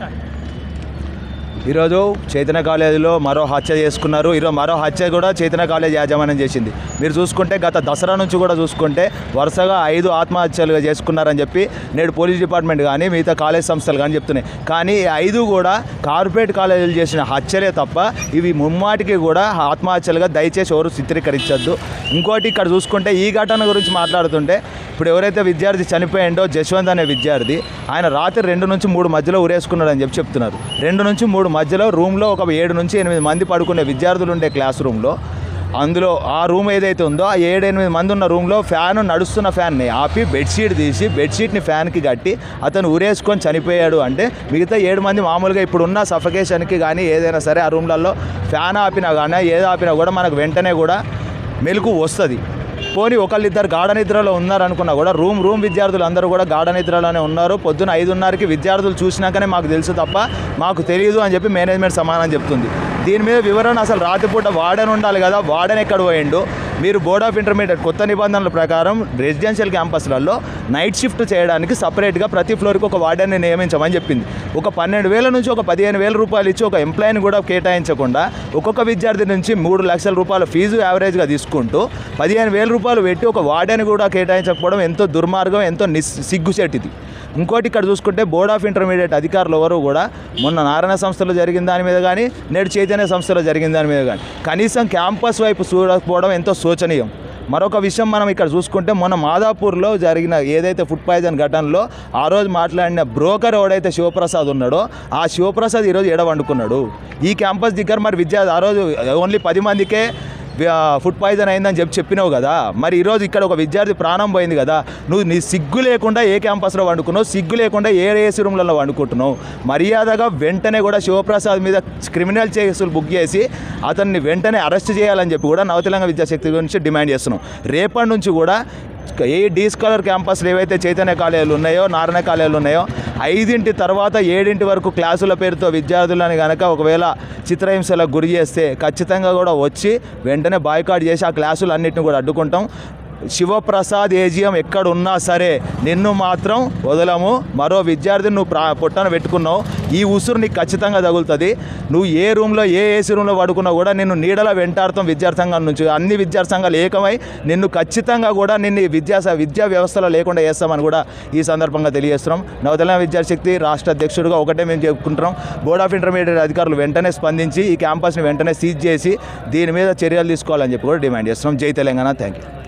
Shine. ఈరోజు చైతన్య కాలేజీలో మరో హత్య చేసుకున్నారు. ఈరోజు మరో హత్య కూడా చైతన్య కాలేజ్ యాజమాన్యం చేసింది. మీరు చూసుకుంటే గత దసరా నుంచి కూడా చూసుకుంటే వరుసగా ఐదు ఆత్మహత్యలుగా చేసుకున్నారని చెప్పి నేడు పోలీస్ డిపార్ట్మెంట్ కానీ మిగతా కాలేజ్ సంస్థలు కానీ చెప్తున్నాయి. కానీ ఈ ఐదు కూడా కార్పొరేట్ కాలేజీలు చేసిన హత్యలే తప్ప ఇవి ముమ్మాటికి కూడా ఆత్మహత్యలుగా దయచేసి ఎవరు చిత్రీకరించద్దు. ఇంకోటి ఇక్కడ చూసుకుంటే ఈ ఘటన గురించి మాట్లాడుతుంటే ఇప్పుడు ఎవరైతే విద్యార్థి చనిపోయిండో జశ్వంత్ అనే విద్యార్థి ఆయన రాత్రి రెండు నుంచి మూడు మధ్యలో ఉరేసుకున్నాడు అని చెప్పి చెప్తున్నారు. రెండు నుంచి మూడు మధ్యలో రూమ్లో ఒక ఏడు నుంచి ఎనిమిది మంది పడుకునే విద్యార్థులు ఉండే క్లాస్ రూమ్లో అందులో ఆ రూమ్ ఏదైతే ఉందో ఆ ఏడు ఎనిమిది మంది ఉన్న రూమ్లో ఫ్యాన్ నడుస్తున్న ఫ్యాన్ని ఆపి బెడ్షీట్ తీసి బెడ్షీట్ని ఫ్యాన్కి కట్టి అతను ఉరేసుకొని చనిపోయాడు అంటే మిగతా ఏడు మంది మామూలుగా ఇప్పుడు ఉన్న సఫకేషన్కి కానీ ఏదైనా సరే ఆ రూమ్లలో ఫ్యాన్ ఆపినా కానీ ఏది ఆపినా కూడా మనకు వెంటనే కూడా మెలకు వస్తుంది. పోనీ ఒకళ్ళిద్దరు గాఢ నిద్రలో ఉన్నారనుకున్నా కూడా రూమ్ రూమ్ విద్యార్థులు అందరూ కూడా గాఢ నిద్రలోనే ఉన్నారు. పొద్దున ఐదున్నరకి విద్యార్థులు చూసినాకనే మాకు తెలుసు తప్ప మాకు తెలియదు అని చెప్పి మేనేజ్మెంట్ సమాధానం చెప్తుంది. దీని మీద వివరణ అసలు రాత్రిపూట వార్డెన్ ఉండాలి కదా వార్డెన్ ఎక్కడ పోయిండు? మీరు బోర్డ్ ఆఫ్ ఇంటర్మీడియట్ కొత్త నిబంధనల ప్రకారం రెసిడెన్షియల్ క్యాంపస్లలో నైట్ షిఫ్ట్ చేయడానికి సపరేట్గా ప్రతి ఫ్లోర్కి ఒక వార్డెన్ని నియమించమని చెప్పింది. ఒక పన్నెండు వేల నుంచి ఒక పదిహేను వేల రూపాయలు ఇచ్చి ఒక ఎంప్లాయీని కూడా కేటాయించకుండా ఒక్కొక్క విద్యార్థి నుంచి మూడు లక్షల రూపాయల ఫీజు యావరేజ్గా తీసుకుంటూ పదిహేను వేల రూపాయలు పెట్టి ఒక వార్డెన్ కూడా కేటాయించకపోవడం ఎంతో దుర్మార్గం ఎంతో నిస్ సిగ్గుచేటిది. ఇంకోటి ఇక్కడ చూసుకుంటే బోర్డ్ ఆఫ్ ఇంటర్మీడియట్ అధికారులు ఎవరు కూడా మొన్న నారాయణ సంస్థలో జరిగిన దాని మీద కానీ నేడు చైతన్య సంస్థలో జరిగిన దాని మీద కానీ కనీసం క్యాంపస్ వైపు చూడకపోవడం ఎంతో శోచనీయం. మరొక విషయం మనం ఇక్కడ చూసుకుంటే మొన్న మాదాపూర్లో జరిగిన ఏదైతే ఫుడ్ పాయిజన్ ఘటనలో ఆ రోజు మాట్లాడిన బ్రోకర్ ఎవడైతే శివప్రసాద్ ఉన్నాడో ఆ శివప్రసాద్ ఈరోజు ఎడ వండుకున్నాడు ఈ క్యాంపస్ దగ్గర మరి విద్యార్థి ఆ రోజు ఓన్లీ పది మందికే ఫుడ్ పాయిజన్ అయిందని చెప్పి చెప్పినావు కదా. మరి ఈరోజు ఇక్కడ ఒక విద్యార్థి ప్రాణం పోయింది కదా. నువ్వు నీ సిగ్గు లేకుండా ఏ క్యాంపస్లో వండుకున్నావు? సిగ్గు లేకుండా ఏ ఏసీ రూమ్లలో వండుకుంటున్నావు? మర్యాదగా వెంటనే కూడా శివప్రసాద్ మీద క్రిమినల్ కేసులు బుక్ చేసి అతన్ని వెంటనే అరెస్ట్ చేయాలని చెప్పి కూడా నవతెలంగాణ విద్యాశక్తి గురించి డిమాండ్ చేస్తున్నాం. రేపటి నుంచి కూడా ఏ డీ స్కాలర్ క్యాంపస్లు ఏవైతే చైతన్య కాలేజీలు ఉన్నాయో నారాయణ కాలేజీలు ఉన్నాయో ఐదింటి తర్వాత ఏడింటి వరకు క్లాసుల పేరుతో విద్యార్థులని కనుక ఒకవేళ చిత్రహింసలకు గురి చేస్తే ఖచ్చితంగా కూడా వచ్చి వెంటనే బాయ్కాట్ చేసి ఆ క్లాసులు అన్నింటిని కూడా అడ్డుకుంటాం. శివప్రసాద్ ఏజిఎం ఎక్కడ ఉన్నా సరే నిన్ను మాత్రం వదలము. మరో విద్యార్థిని నువ్వు ప్రా పొట్టన పెట్టుకున్నావు. ఈ ఉసురు నీకు ఖచ్చితంగా తగులుతుంది. నువ్వు ఏ రూమ్లో ఏ ఏసీ రూమ్లో పడుకున్నా కూడా నిన్ను నీడల వెంటాడుతాం విద్యార్థి సంఘం నుంచి. అన్ని విద్యార్థి సంఘాలు ఏకమై నిన్ను ఖచ్చితంగా కూడా నిన్ను ఈ విద్యా విద్యా వ్యవస్థలో లేకుండా చేస్తామని కూడా ఈ సందర్భంగా తెలియజేస్తున్నాం. నవతెలంగాణ విద్యాశక్తి రాష్ట్ర అధ్యక్షుడిగా ఒకటే మేము చెప్పుకుంటున్నాం. బోర్డ్ ఆఫ్ ఇంటర్మీడియట్ అధికారులు వెంటనే స్పందించి ఈ క్యాంపస్ని వెంటనే సీజ్ చేసి దీని మీద చర్యలు తీసుకోవాలని చెప్పి కూడా డిమాండ్ చేస్తున్నాం. జై తెలంగాణ. Thank you